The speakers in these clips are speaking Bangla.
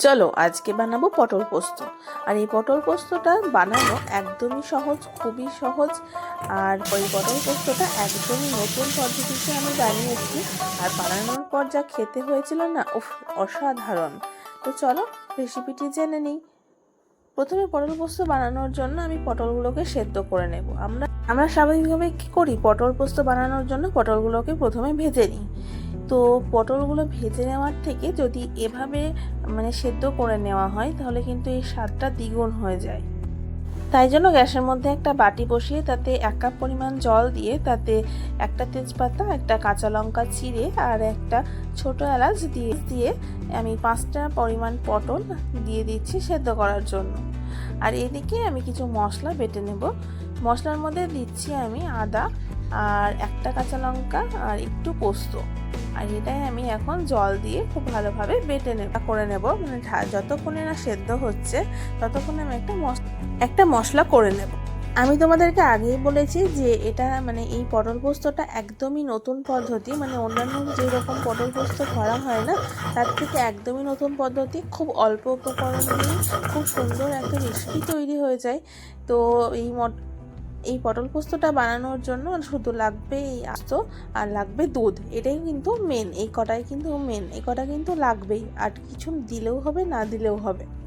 চলো, আজকে বানাবো পটল পোস্ত। আর এই পটল পোস্তটা বানানো একদমই সহজ, খুবই সহজ। আর ওই পটল পোস্তটা একদমই নতুন পদ্ধতিতে আমি বানিয়েছি। আর বানানোর পর যা খেতে হয়েছিল না, উফ, অসাধারণ। তো চলো রেসিপিটি জেনে নিই। প্রথমে পটল পোস্ত বানানোর জন্য আমি পটলগুলোকে সেদ্ধ করে নেব। আমরা আমরা স্বাভাবিকভাবে কী করি? পটল পোস্ত বানানোর জন্য পটলগুলোকে প্রথমে ভেজে নিই। তো পটলগুলো ভেজে নেওয়ার থেকে যদি এভাবে মানে সেদ্ধ করে নেওয়া হয়, তাহলে কিন্তু এই স্বাদটা দ্বিগুণ হয়ে যায়। তাই জন্য গ্যাসের মধ্যে একটা বাটি বসিয়ে তাতে এক কাপ পরিমাণ জল দিয়ে তাতে একটা তেজপাতা, একটা কাঁচা লঙ্কা চিড়ে আর একটা ছোট এলাচ দিয়ে দিয়ে আমি পাঁচটা পরিমাণ পটল দিয়ে দিচ্ছি সেদ্ধ করার জন্য। আর এদিকে আমি কিছু মশলা বেটে নেব। মশলার মধ্যে দিচ্ছি আমি আদা আর একটা কাঁচা লঙ্কা আর একটু পোস্ত। আর এটাই আমি এখন জল দিয়ে খুব ভালোভাবে বেটে নেব, করে নেব। মানে যতক্ষণে না সেদ্ধ হচ্ছে, ততক্ষণে আমি একটা মশলা একটা মশলা করে নেব। আমি তোমাদেরকে আগেই বলেছি যে এটা মানে এই পটল পোস্তটা একদমই নতুন পদ্ধতি। মানে অন্যান্য যে রকম পটল পোস্ত করা হয় না, তার থেকে একদমই নতুন পদ্ধতি। খুব অল্প উপকরণ দিয়ে খুব সুন্দর একটা রেসিপি তৈরি হয়ে যায়। তো এই এই পটল পোস্তটা বানানোর জন্য শুধু লাগবে এই আস্ত আর লাগবে দুধ। এটাই কিন্তু মেন এই কটাই কিন্তু মেন এই কটা কিন্তু লাগবেই। আর কিছু দিলেও হবে, না দিলেও হবে।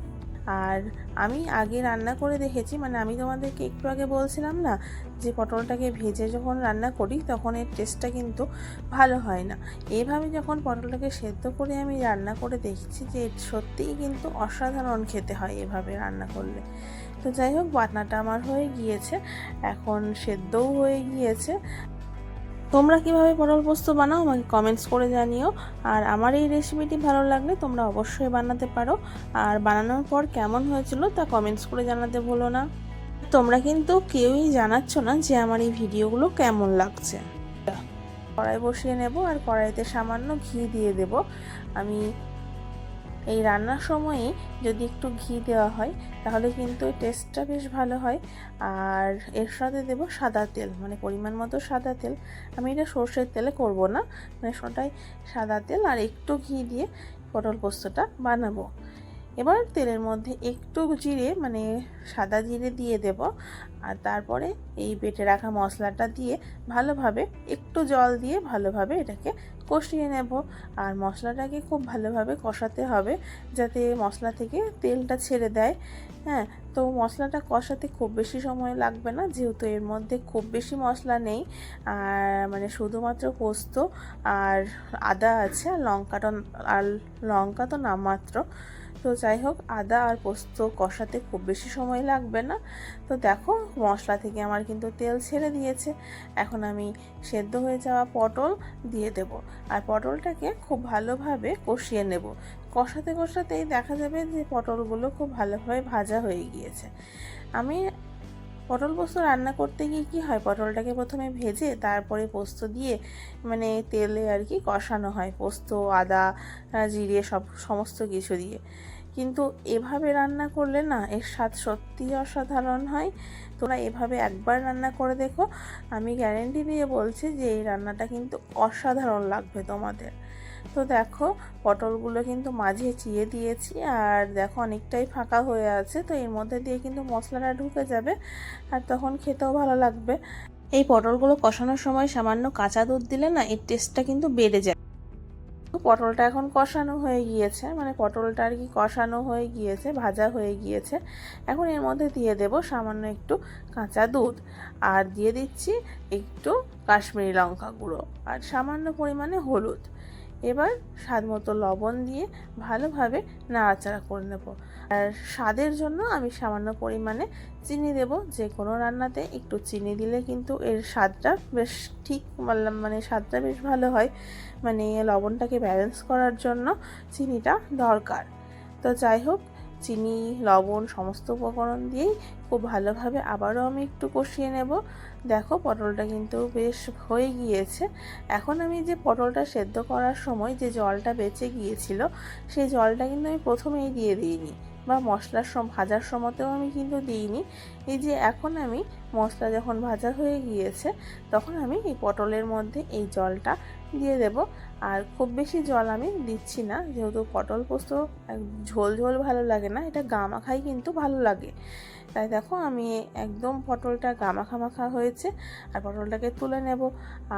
আর আমি আগে রান্না করে দেখেছি মানে আমি তোমাদেরকে একটু আগে বলছিলাম না যে পটলটাকে ভেজে যখন রান্না করি তখন এর টেস্টটা কিন্তু ভালো হয় না। এভাবে যখন পটলটাকে সেদ্ধ করে আমি রান্না করে দেখছি যে সত্যিই কিন্তু অসাধারণ খেতে হয় এভাবে রান্না করলে। তো যাই হোক, বাটনাটা আমার হয়ে গিয়েছে, এখন সেদ্ধও হয়ে গিয়েছে তোমরা কীভাবে পটল পোস্ত বানাও আমাকে কমেন্টস করে জানিও। আর আমার এই রেসিপিটি ভালো লাগলে তোমরা অবশ্যই বানাতে পারো। আর বানানোর পর কেমন হয়েছিল তা কমেন্টস করে জানাতে ভুলো না। তোমরা কিন্তু কেউই জানাচ্ছ না যে আমার এই ভিডিওগুলো কেমন লাগছে। কড়াই বসিয়ে নেব আর কড়াইতে সামান্য ঘি দিয়ে দেব। আমি এই রান্নার সময়ে যদি একটু ঘি দেওয়া হয়, তাহলে কিন্তু টেস্টটা বেশ ভালো হয়। আর এর সাথে দেব সাদা তেল মানে পরিমাণ মতো সাদা তেল। আমি এটা সর্ষের তেলে করব না মানে সবটাই সাদা তেল আর একটু ঘি দিয়ে পটল পোস্তটা বানাবো। এবার তেলের মধ্যে একটু জিরে মানে সাদা জিরে দিয়ে দেব। আর তারপরে এই বেটে রাখা মশলাটা দিয়ে ভালোভাবে একটু জল দিয়ে ভালোভাবে এটাকে কষিয়ে নেব। আর মশলাটাকে খুব ভালোভাবে কষাতে হবে যাতে মশলা থেকে তেলটা ছেড়ে দেয়। হ্যাঁ তো মশলাটা কষাতে খুব বেশি সময় লাগবে না, যেহেতু এর মধ্যে খুব বেশি মশলা নেই। আর মানে শুধুমাত্র পোস্ত আর আদা আছে আর লঙ্কাটা, আর লঙ্কা তো নামমাত্র তো যাই হোক, আদা আর পোস্ত কষাতে খুব বেশি সময় লাগবে না। তো দেখো, মশলা থেকে আমার কিন্তু তেল ছেড়ে দিয়েছে। এখন আমি সেদ্ধ হয়ে যাওয়া পটল দিয়ে দেব আর পটলটাকে খুব ভালোভাবে কষিয়ে নেব। কষাতে কষাতেই দেখা যাবে যে পটলগুলো খুব ভালোভাবে ভাজা হয়ে গিয়েছে। আমি পটল পোস্ত রান্না করতে গিয়ে কী হয়? পটলটাকে প্রথমে ভেজে তারপরে পোস্ত দিয়ে মানে তেলে আর কি কষানো হয়। পোস্ত, আদা জিরে সব, সমস্ত কিছু দিয়ে। কিন্তু এভাবে রান্না করলে না, এর স্বাদ সত্যিই অসাধারণ হয়। তোমরা এভাবে একবার রান্না করে দেখো। আমি গ্যারেন্টি দিয়ে বলছি যে, এই রান্নাটা কিন্তু অসাধারণ লাগবে তোমাদের। তো দেখো, পটলগুলো কিন্তু মাঝে চিয়ে দিয়েছি আর দেখো অনেকটাই ফাঁকা হয়ে আছে, তো এর মধ্যে দিয়ে কিন্তু মশলাটা ঢুকে যাবে আর তখন খেতেও ভালো লাগবে। এই পটলগুলো কষানোর সময় সামান্য কাঁচা দুধ দিলে না, এর টেস্টটা কিন্তু বেড়ে যায়। পটলটা এখন কষানো হয়ে গিয়েছে মানে পটলটা আর কি কষানো হয়ে গিয়েছে, ভাজা হয়ে গিয়েছে। এখন এর মধ্যে দিয়ে দেব সামান্য একটু কাঁচা দুধ আর দিয়ে দিচ্ছি একটু কাশ্মীরি লঙ্কা গুঁড়ো আর সামান্য পরিমাণে হলুদ। এবার স্বাদ মতো লবণ দিয়ে ভালোভাবে নাড়াচাড়া করে নেব। আর স্বাদের জন্য আমি সামান্য পরিমাণে চিনি দেব। যে কোনো রান্নাতে একটু চিনি দিলে কিন্তু এর স্বাদটা বেশ ঠিক মানে স্বাদটা বেশ ভালো হয়। মানে লবণটাকে ব্যালেন্স করার জন্য চিনিটা দরকার। তো যাই হোক চিনি, লবণ সমস্ত উপকরণ দিয়েই খুব ভালোভাবে আবারও আমি একটু কষিয়ে নেব। দেখো পটলটা কিন্তু বেশ হয়ে গিয়েছে। এখন আমি যে পটলটা সেদ্ধ করার সময় যে জলটা বেঁচে গিয়েছিল, সেই জলটা কিন্তু আমি প্রথমেই দিয়ে দিইনি বা মশলার সম, ভাজার সময়তেও আমি কিন্তু দিইনি। এই যে এখন আমি মশলা যখন ভাজা হয়ে গিয়েছে, তখন আমি এই পটলের মধ্যে এই জলটা দিয়ে দেব। আর খুব বেশি জল আমি দিচ্ছি না, যেহেতু পটল পোস্ত ঝোল ঝোল ভালো লাগে না, এটা গামাখাই কিন্তু ভালো লাগে। তাই দেখো আমি একদম পটলটা গামাখা মাখা হয়েছে, আর পটলটাকে তুলে নেব।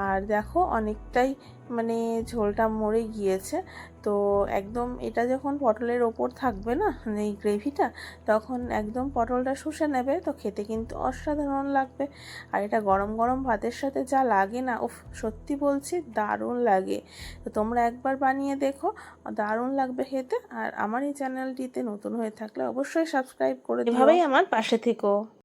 আর দেখো অনেকটাই মানে ঝোলটা মরে গিয়েছে, তো একদম এটা যখন পটলের ওপর থাকবে না মানে এই গ্রেভিটা, তখন একদম পটলটা শুষে নেবে, তো খেতে কিন্তু অসাধারণ লাগবে। আর এটা গরম গরম ভাতের সাথে যা লাগে না, উফ, সত্যি বলছি দারুণ লাগে। তো তোমরা একবার বানিয়ে দেখো, দারুণ লাগবে খেতে। আর আমার এই চ্যানেলটিতে নতুন হয়ে থাকলে অবশ্যই সাবস্ক্রাইব করে এভাবেই আমার পাশে থেকো।